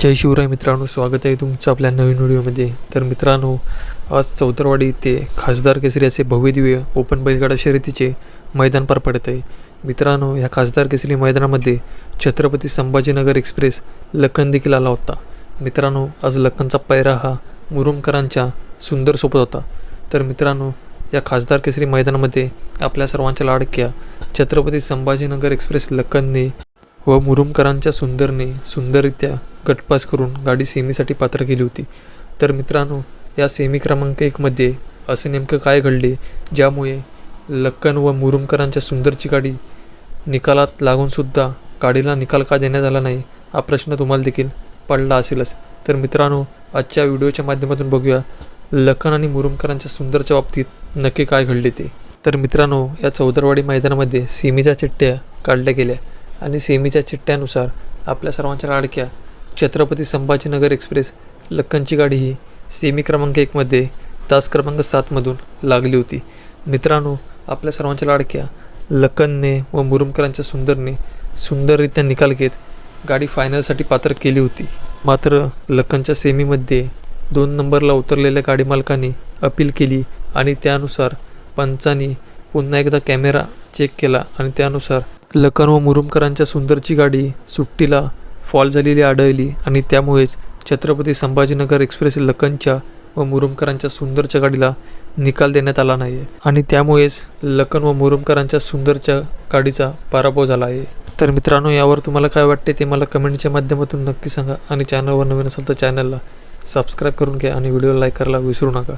जय शिवराय मित्रांनो स्वागत आहे तुमचं आपल्या नवीन व्हिडिओमध्ये. तर मित्रांनो आज चौतरवाडी इथे खासदार केसरी असे भव्यदिव्य ओपन बैलगाडा शर्यतीचे मैदान पार पडत आहे. मित्रांनो या खासदार केसरी मैदानामध्ये छत्रपती संभाजीनगर एक्सप्रेस लखन देखील आला होता. मित्रांनो आज लखनचा पैरा हा मुरुमकरांच्या सुंदर सोबत होता. तर मित्रांनो या खासदार केसरी मैदानामध्ये आपल्या सर्वांच्या लाडक्या छत्रपती संभाजीनगर एक्सप्रेस लखनने व मुरुमकरांच्या सुंदरने सुंदररित्या गटपास करून गाडी सेमीसाठी पात्र केली होती. तर मित्रांनो या सेमी क्रमांक एकमध्ये असे नेमकं काय घडले ज्यामुळे लक्कन व मुरुमकरांच्या सुंदरची गाडी निकालात लागूनसुद्धा गाडीला निकाल का देण्यात आला नाही हा प्रश्न तुम्हाला देखील पडला असेलच. तर मित्रांनो आजच्या व्हिडिओच्या माध्यमातून बघूया लखन आणि मुरुमकरांच्या सुंदरच्या बाबतीत नक्की काय घडले ते. तर मित्रांनो या चौदरवाडी मैदानामध्ये सेमीच्या चिठ्ठ्या काढल्या गेल्या आणि सेमीच्या चिठ्ठ्यानुसार आपल्या सर्वांच्या लाडक्या छत्रपती संभाजीनगर एक्सप्रेस लक्कनची गाडी ही सेमी क्रमांक एकमध्ये तास क्रमांक सातमधून लागली होती. मित्रांनो आपल्या सर्वांच्या लाडक्या लखनने व मुरुमकरांच्या सुंदरने सुंदररित्या निकाल घेत गाडी फायनलसाठी पात्र केली होती. मात्र लक्कनच्या सेमीमध्ये दोन नंबरला उतरलेल्या गाडी मालकाने अपील केली आणि त्यानुसार पंचांनी पुन्हा एकदा कॅमेरा चेक केला आणि त्यानुसार लखन व मुरुमकरांच्या सुंदरची गाडी सुट्टीला फॉल झालेली आढळली आणि त्यामुळेच छत्रपती संभाजीनगर एक्सप्रेस लखनच्या व मुरुमकरांच्या सुंदरच्या गाडीला निकाल देण्यात आला नाही आणि त्यामुळेच लखन व मुरुमकरांच्या सुंदरच्या गाडीचा पराभव झाला आहे. तर मित्रांनो यावर तुम्हाला काय वाटते ते मला कमेंटच्या माध्यमातून नक्की सांगा आणि चॅनलवर नवीन असेल तर चॅनलला सबस्क्राईब करून घ्या आणि व्हिडिओला लाईक करायला विसरू नका.